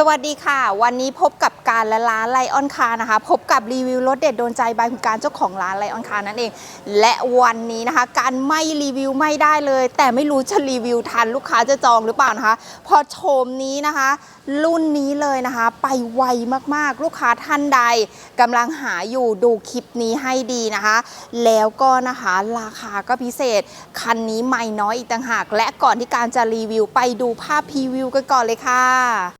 สวัสดีค่ะ วันนี้พบกับการและร้านไลออนคานะคะ พบกับรีวิวรถเด็ดโดนใจบายคุณการเจ้าของร้านไลออนคานั่นเอง และวันนี้นะคะ การไม่รีวิวไม่ได้เลย แต่ไม่รู้จะรีวิวทันลูกค้าจะจองหรือเปล่านะคะ พอโฉมนี้นะคะ รุ่นนี้เลยนะคะ ไปไวมากๆ ลูกค้าท่านใดกำลังหาอยู่ดูคลิปนี้ให้ดีนะคะ แล้วก็นะคะราคาก็พิเศษคันนี้ไม่น้อยอีกต่างหาก และก่อนที่การจะรีวิวไปดูภาพพรีวิวกันก่อนเลยค่ะ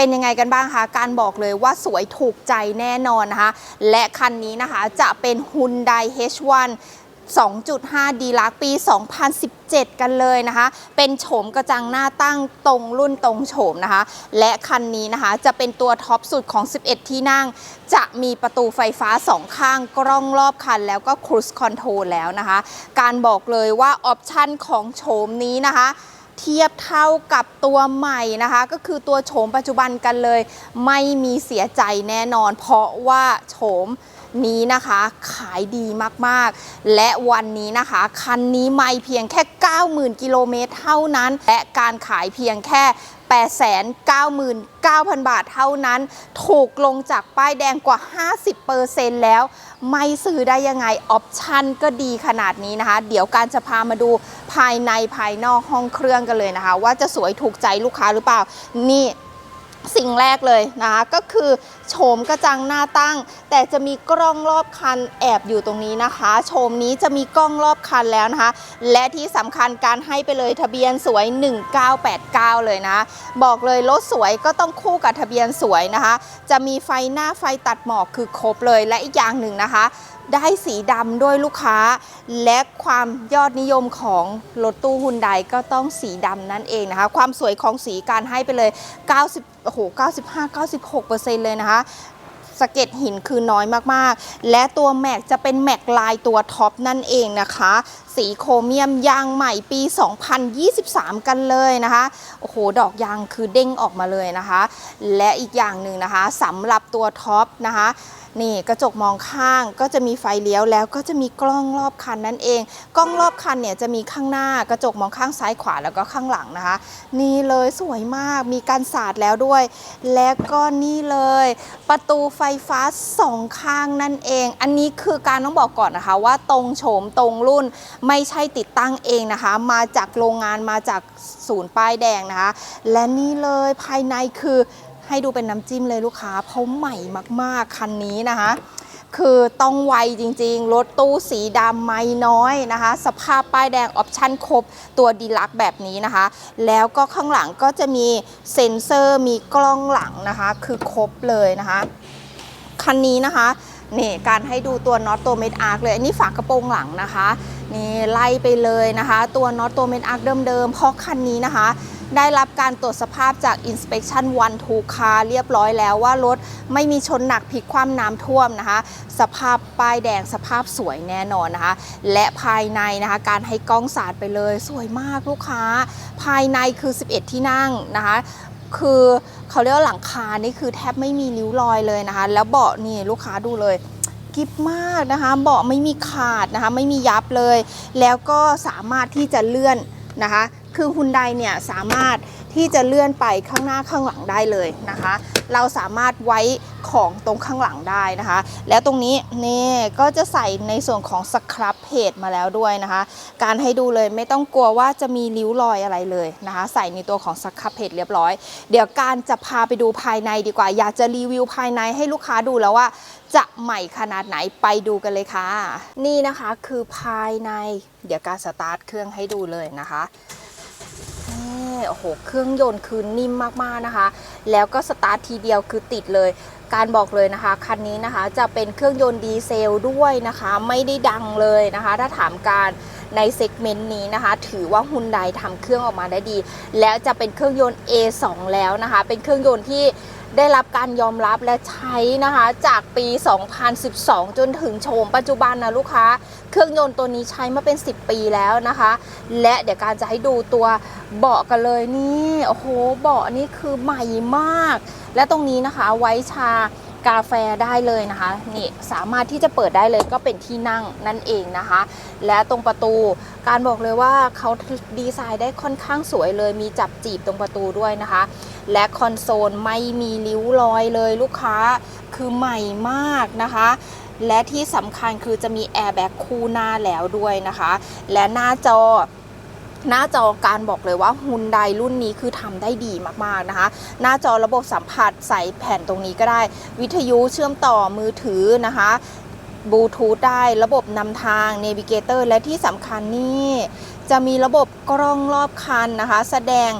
เป็นยังไงกันบ้างคะการบอกเลยว่าสวยถูกใจแน่นอนนะคะ และคันนี้นะคะจะเป็น Hyundai H1 2.5 d ลักปี 2017 กันเลยนะคะ เป็นโฉมกระจังหน้าตั้งตรงรุ่นตรงโฉมนะคะ และคันนี้นะคะจะเป็นตัวท็อปสุดของ 11 ที่นั่ง จะมีประตูไฟฟ้า 2 ข้างกล้องรอบคัน แล้วก็ครู i คอนโทรลแล้วนะคะ การบอกเลยว่าออปชันของโฉมนี้นะคะ เทียบเท่ากับตัวใหม่นะคะ ก็คือตัวโฉมปัจจุบันกันเลย ไม่มีเสียใจแน่นอน เพราะว่าโฉมนี้นะคะขายดีมากๆ และวันนี้นะคะ คันนี้ไม่เพียงแค่ 90,000 กิโลเมตรเท่านั้น และการขายเพียงแค่ 899,000 บาทเท่านั้น ถูกลงจากป้ายแดงกว่า 50%แล้ว ไม่ซื้อได้ยังไง ออปชันก็ดีขนาดนี้นะคะ เดี๋ยวการจะพามาดูภายในภายนอกห้องเครื่องกันเลยนะคะ ว่าจะสวยถูกใจลูกค้าหรือเปล่า นี่ สิ่งแรกเลยนะคะก็คือโฉมกระจังหน้าตั้ง แต่จะมีกล้องรอบคันแอบอยู่ตรงนี้นะคะโฉมนี้จะมีกล้องรอบคันแล้วนะคะ และที่สำคัญการให้ไปเลยทะเบียนสวย 1989 เลยนะ บอกเลยรถสวยก็ต้องคู่กับทะเบียนสวยนะคะ จะมีไฟหน้าไฟตัดหมอกคือครบเลยและอีกอย่างหนึ่งนะคะ ได้สีดำด้วยลูกค้า และความยอดนิยมของรถตู้ฮุนไดก็ต้องสีดำนั่นเองนะคะ ความสวยของสีการให้ไปเลย 90 โอ้โห 95 96 เลยนะคะสะเก็ดหินคือน้อยมากๆ และตัวแม็กจะเป็นแม็กลายตัวท็อปนั่นเองนะคะ สีโครเมียมยางใหม่ปี 2023 กันเลยนะคะ โอ้โห ดอกยางคือเด้งออกมาเลยนะคะ และอีกอย่างหนึ่งนะคะสำหรับตัวท็อปนะคะ นี่กระจกมองข้างก็จะมีไฟเลี้ยวแล้วก็จะมีกล้องรอบคันนั่นเอง กล้องรอบคันเนี่ยจะมีข้างหน้ากระจกมองข้างซ้ายขวาแล้วก็ข้างหลังนะคะ นี่เลยสวยมากมีการสาดแล้วด้วย และก็นี่เลย ประตูไฟฟ้าสองข้างนั่นเอง อันนี้คือการต้องบอกก่อนนะคะ ว่าตรงโฉมตรงรุ่นไม่ใช่ติดตั้งเองนะคะ มาจากโรงงานมาจากศูนย์ป้ายแดงนะคะ และนี่เลยภายในคือ ให้ดูเป็นน้ำจิ้มเลยลูกค้าเพราะใหม่มากๆคันนี้นะคะ คือต้องไวจริงๆ รถตู้สีดำไม่น้อยนะคะ สภาพป้ายแดงออปชั่นครบตัวดีลักแบบนี้นะคะ แล้วก็ข้างหลังก็จะมีเซ็นเซอร์มีกล้องหลังนะคะ คือครบเลยนะคะ คันนี้นะคะนี่การให้ดูตัวน็อตตัวเม็ดอาร์คเลย อันนี้ฝากระโปรงหลังนะคะ นี่ไล่ไปเลยนะคะ ตัวน็อตตัวเม็ดอาร์คเดิมๆเพราะคันนี้นะคะ ได้รับการตรวจสภาพจาก Inspection One to Car เรียบร้อยแล้วว่ารถไม่มีชนหนักพลิกคว่ำน้ำท่วมนะคะ สภาพป้ายแดงสภาพสวยแน่นอนนะคะ และภายในนะคะการให้กล้องสาดไปเลยสวยมากลูกค้า ภายในคือ 11 ที่นั่งนะคะคือเขาเรียกว่าหลังคานี่คือแทบไม่มีริ้วรอยเลยนะคะ แล้วเบาะนี่ลูกค้าดูเลยกิบมากนะคะเบาะไม่มีขาดนะคะ ไม่มียับเลย แล้วก็สามารถที่จะเลื่อนนะคะ คือฮุนไดเนี่ยสามารถที่จะเลื่อนไปข้างหน้าข้างหลังได้เลยนะคะ เราสามารถไว้ของตรงข้างหลังได้นะคะ แล้วตรงนี้นี่ก็จะใส่ในส่วนของสครับเพจมาแล้วด้วยนะคะ การให้ดูเลยไม่ต้องกลัวว่าจะมีริ้วรอยอะไรเลยนะคะ ใส่ในตัวของสครับเพจเรียบร้อย เดี๋ยวการจะพาไปดูภายในดีกว่า อยากจะรีวิวภายในให้ลูกค้าดูแล้วว่าจะใหม่ขนาดไหนไปดูกันเลยค่ะ นี่นะคะคือภายใน เดี๋ยวการสตาร์ทเครื่องให้ดูเลยนะคะ นี่โอ้โหเครื่องยนต์คือนิ่มมากๆนะคะ แล้วก็สตาร์ททีเดียวคือติดเลย การบอกเลยนะคะ คันนี้นะคะจะเป็นเครื่องยนต์ดีเซลด้วยนะคะ ไม่ได้ดังเลยนะคะ ถ้าถามการในเซกเมนต์นี้นะคะ ถือว่าฮุนไดทำเครื่องออกมาได้ดี แล้วจะเป็นเครื่องยนต์ A2 แล้วนะคะ เป็นเครื่องยนต์ที่ ได้รับการยอมรับและใช้นะคะจากปี 2012 จนถึงโฉมปัจจุบันนะลูกค้า เครื่องยนต์ตัวนี้ใช้มาเป็น 10 ปีแล้วนะคะ และเดี๋ยวการจะให้ดูตัวเบาะกันเลยนี่ โอ้โห เบาะนี่คือใหม่มาก และตรงนี้นะคะไว้ชา กาแฟได้เลยนะคะนี่สามารถที่จะเปิดได้เลยก็เป็นที่นั่งนั่นเองนะคะ และตรงประตูการบอกเลยว่าเขาดีไซน์ได้ค่อนข้างสวยเลยมีจับจีบตรงประตูด้วยนะคะ และคอนโซลไม่มีริ้วรอยเลยลูกค้าคือใหม่มากนะคะและที่สำคัญคือจะมีแอร์แบ็กคู่หน้าแล้วด้วยนะคะ และหน้าจอ หน้าจอการบอกเลยว่าฮุนไดรุ่นนี้คือทำได้ดีมากๆนะคะ หน้าจอระบบสัมผัสใส่แผ่นตรงนี้ก็ได้ วิทยุเชื่อมต่อมือถือนะคะบลูทูธได้ระบบนำทางเนวิเกเตอร์และที่สำคัญนี่จะมีระบบกล้องรอบคันนะคะ แสดง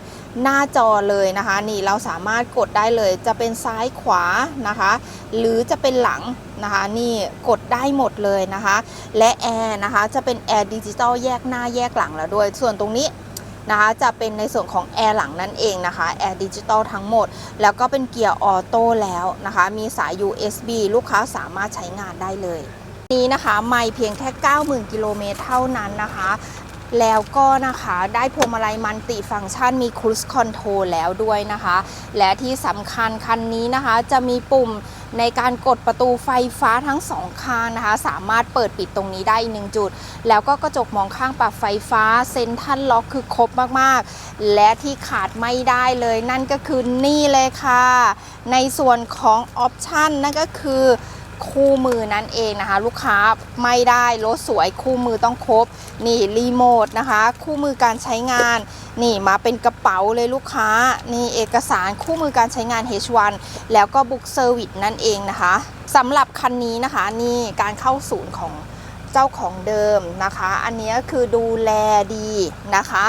หน้าจอเลยนะคะ นี่เราสามารถกดได้เลย จะเป็นซ้ายขวานะคะ หรือจะเป็นหลัง นะคะนี่กดได้หมดเลยนะคะ และแอร์นะคะจะเป็นแอร์ดิจิตอลแยกหน้าแยกหลังแล้วด้วย ส่วนตรงนี้นะคะจะเป็นในส่วนของแอร์หลังนั่นเองนะคะแอร์ดิจิตอลทั้งหมด แล้วก็เป็นเกียร์ออโต้แล้วนะคะ มีสาย USB ลูกค้าสามารถใช้งานได้เลย นี้นะคะไม่เพียงแค่ 90,000 กิโลเมตรเท่านั้นนะคะแล้วก็นะคะได้พวงมาลัยมันติฟังก์ชันมีครู i คอนโทรลแล้วด้วยนะคะ และที่สำคัญคันนี้นะคะจะมีปุ่ม ในการกดประตูไฟฟ้าทั้งสองข้างนะคะ สามารถเปิดปิดตรงนี้ได้อีกหนึ่งจุด แล้วก็กระจกมองข้างปรับไฟฟ้าเซ็นทันล็อกคือครบมากๆ และที่ขาดไม่ได้เลยนั่นก็คือนี่เลยค่ะ ในส่วนของออปชันนั่นก็คือ คู่มือนั่นเองนะคะ ลูกค้าไม่ได้รถสวยคู่มือต้องครบ นี่รีโมทนะคะ คู่มือการใช้งาน นี่มาเป็นกระเป๋าเลยลูกค้า นี่เอกสารคู่มือการใช้งาน H1 แล้วก็บุ๊กเซอร์วิสนั่นเองนะคะสำหรับคันนี้นะคะ นี่การเข้าศูนย์ของ เจ้าของเดิมนะคะ อันนี้คือดูแลดีนะคะ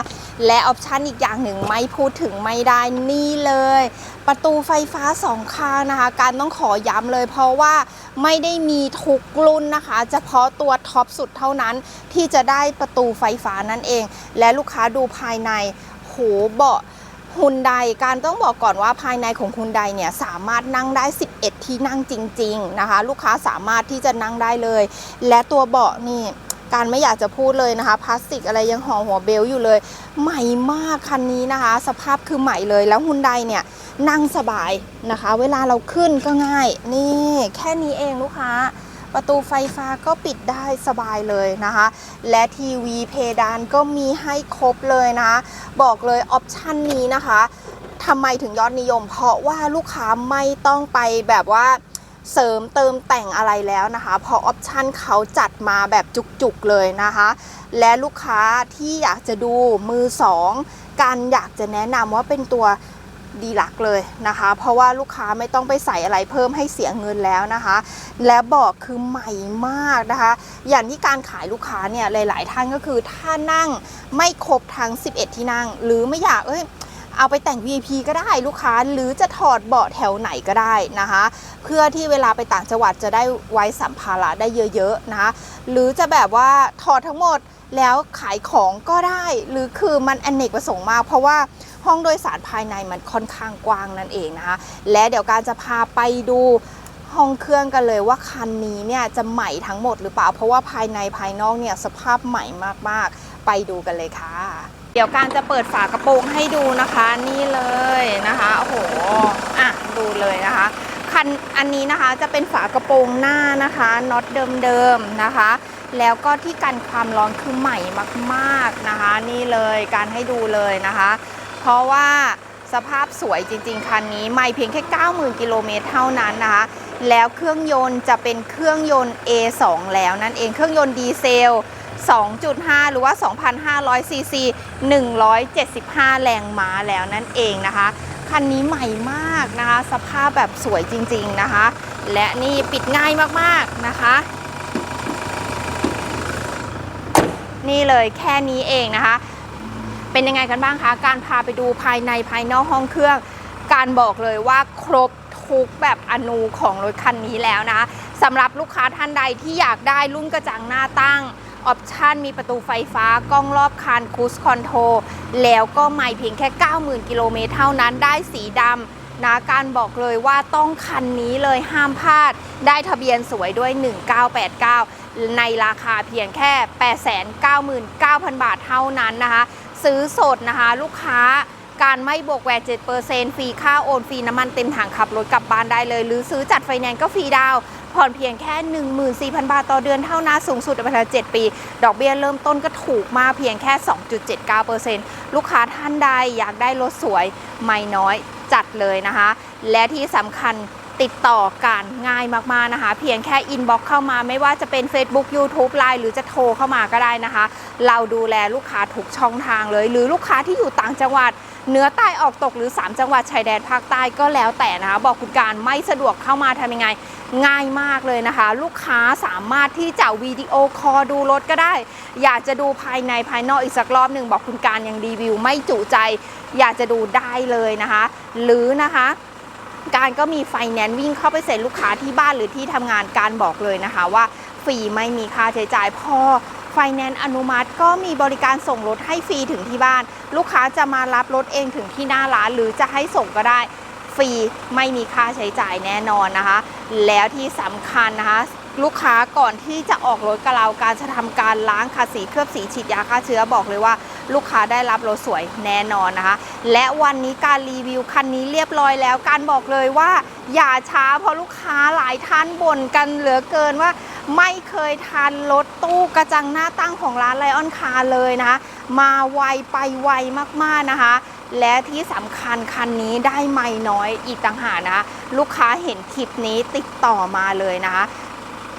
และออปชันอีกอย่างหนึ่งไม่พูดถึงไม่ได้นี่เลย ประตูไฟฟ้าสองข้างนะคะ การต้องขอย้ำเลยเพราะว่าไม่ได้มีทุกรุ่นนะคะ เฉพาะตัวท็อปสุดเท่านั้นที่จะได้ประตูไฟฟ้านั่นเอง และลูกค้าดูภายในโหเบาะ ฮุนไดการต้องบอกก่อนว่าภายในของฮุนไดเนี่ยสามารถนั่งได้ 11 ที่นั่งจริง ๆนะคะ ลูกค้าสามารถที่จะนั่งได้เลย และตัวเบาะนี่การไม่อยากจะพูดเลยนะคะพลาสติกอะไรยังห่อหัวเบลต์อยู่เลย ใหม่มากคันนี้นะคะ สภาพคือใหม่เลยแล้วฮุนไดเนี่ยนั่งสบายนะคะ เวลาเราขึ้นก็ง่าย นี่แค่นี้เองลูกค้า ประตูไฟฟ้าก็ปิดได้สบายเลยนะคะ และทีวีเพดานก็มีให้ครบเลยนะบอกเลยออปชันนี้นะคะทำไมถึงยอดนิยม เพราะว่าลูกค้าไม่ต้องไปแบบว่าเสริมเติมแต่งอะไรแล้วนะคะ เพราะออปชันเขาจัดมาแบบจุกๆเลยนะคะ และลูกค้าที่อยากจะดูมือสองการอยากจะแนะนำว่าเป็นตัว ดีลักเลยนะคะ เพราะว่าลูกค้าไม่ต้องไปใส่อะไรเพิ่มให้เสียเงินแล้วนะคะ และบอกคือใหม่มากนะคะ อย่างที่การขายลูกค้าเนี่ยหลาย ๆ ท่านก็คือถ้านั่งไม่ครบทั้ง 11 ที่นั่ง หรือไม่อยากเอ้ย เอาไปแต่ง VIP ก็ได้ลูกค้าหรือจะถอดเบาะแถวไหนก็ได้นะคะ เพื่อที่เวลาไปต่างจังหวัดจะได้ไว้สัมภาระได้เยอะๆนะคะหรือจะแบบว่าถอดทั้งหมดแล้วขายของก็ได้ หรือคือมันอนเนกประสงค์มาก เพราะว่าห้องโดยสารภายในมันค่อนข้างกว้างนั่นเองนะคะ และเดี๋ยวการจะพาไปดูห้องเครื่องกันเลยว่าคันนี้เนี่ยจะใหม่ทั้งหมดหรือเปล่า เพราะว่าภายในภายนอกเนี่ยสภาพใหม่มากๆ ไปดูกันเลยค่ะ เดี๋ยวการจะเปิดฝากระโปรงให้ดูนะคะนี่เลยนะคะโอ้โหอะดูเลยนะคะคันอันนี้นะคะจะเป็นฝากระโปรงหน้านะคะน็อตเดิมๆนะคะ แล้วก็ที่กันความร้อนคือใหม่มากๆนะคะ นี่เลยการให้ดูเลยนะคะ เพราะว่าสภาพสวยจริง ๆ คันนี้ไม่เพียงแค่ 90,000 กิโลเมตรเท่านั้นนะคะ แล้วเครื่องยนต์จะเป็นเครื่องยนต์ A2 แล้วนั่นเองเครื่องยนต์ดีเซล 2.5 หรือว่า 2,500 ซีซี 175 แรงม้าแล้วนั่นเองนะคะ คันนี้ใหม่มากนะคะ สภาพแบบสวยจริงๆนะคะ และนี่ปิดง่ายมากๆนะคะนี่เลยแค่นี้เองนะคะ เป็นยังไงกันบ้างคะ การพาไปดูภายในภายนอกห้องเครื่อง การบอกเลยว่าครบทุกแบบอนูของรถคันนี้แล้วนะคะสำหรับลูกค้าท่านใดที่อยากได้รุ่นกระจังหน้าตั้ง ออปชันมีประตูไฟฟ้ากล้องรอบคันคูสคอนโทรแล้วก็ไม่เพียงแค่ 90,000 กิโลเมตรเท่านั้นได้สีดำนะการบอกเลยว่าต้องคันนี้เลยห้ามพลาด ได้ทะเบียนสวยด้วย 1989 ในราคาเพียงแค่ 899,000 บาทเท่านั้นนะคะ ซื้อสดนะคะลูกค้าการไม่บวกแวด7%ฟรีค่าโอนฟรีน้ำมันเต็มถังขับรถกลับบ้านได้เลย หรือซื้อจัดไฟแนนซ์ก็ฟรีดาว ผ่อนเพียงแค่ 14,000 บาทต่อเดือนเท่านั้นสูงสุดเป็นเวลา7ปี ดอกเบี้ยเริ่มต้นก็ถูกมากเพียงแค่ 2.79%ลูกค้าท่านใดอยากได้รถสวยไม่น้อยจัดเลยนะคะ และที่สำคัญ ติดต่อการง่ายมากๆนะคะ เพียงแค่อินบ็อกเข้ามาไม่ว่าจะเป็น Facebook YouTube Line หรือจะโทรเข้ามาก็ได้นะคะ เราดูแลลูกค้าทุกช่องทางเลย หรือลูกค้าที่อยู่ต่างจังหวัดเหนือใต้ออกตกหรือ 3 จังหวัดชายแดนภาคใต้ก็แล้วแต่นะคะ บอกคุณการไม่สะดวกเข้ามาทำยังไง ง่ายมากเลยนะคะ ลูกค้าสามารถที่จะวิดีโอคอลดูรถก็ได้ อยากจะดูภายในภายนอกอีกสักรอบหนึ่งบอกคุณการยังรีวิวไม่จุใจ อยากจะดูได้เลยนะคะ หรือนะคะ การก็มีไฟแนนซ์วิ่งเข้าไปเซ็นลูกค้าที่บ้านหรือที่ทำงานการบอกเลยนะคะว่าฟรีไม่มีค่าใช้จ่ายพอไฟแนนซ์อนุมัติก็มีบริการส่งรถให้ฟรีถึงที่บ้าน ลูกค้าจะมารับรถเองถึงที่หน้าร้านหรือจะให้ส่งก็ได้ฟรีไม่มีค่าใช้จ่ายแน่นอนนะคะ แล้วที่สำคัญนะคะลูกค้าก่อนที่จะออกรถกับเราการจะทำการล้างขัดสีเคลือบสีฉีดยาฆ่าเชื้อบอกเลยว่า ลูกค้าได้รับรถสวยแน่นอนนะคะ และวันนี้การรีวิวคันนี้เรียบร้อยแล้ว การบอกเลยว่าอย่าช้าเพราะลูกค้าหลายท่านบ่นกันเหลือเกินว่า ไม่เคยทานรถตู้กระจังหน้าตั้งของร้านไลออนคาร์เลยนะคะมาไวไปไวมากๆนะคะ และที่สำคัญคันนี้ได้ไม่น้อยอีกต่างหากนะคะลูกค้าเห็นคลิปนี้ติดต่อมาเลยนะคะ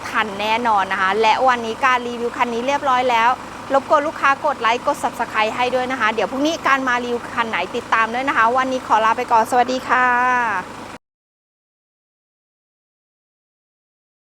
ทันแน่นอนนะคะ และวันนี้การรีวิวคันนี้เรียบร้อยแล้ว รบกวนลูกค้ากดไลค์กด subscribe ให้ด้วยนะคะ เดี๋ยวพรุ่งนี้การมารีวิวคันไหนติดตามด้วยนะคะ วันนี้ขอลาไปก่อนสวัสดีค่ะ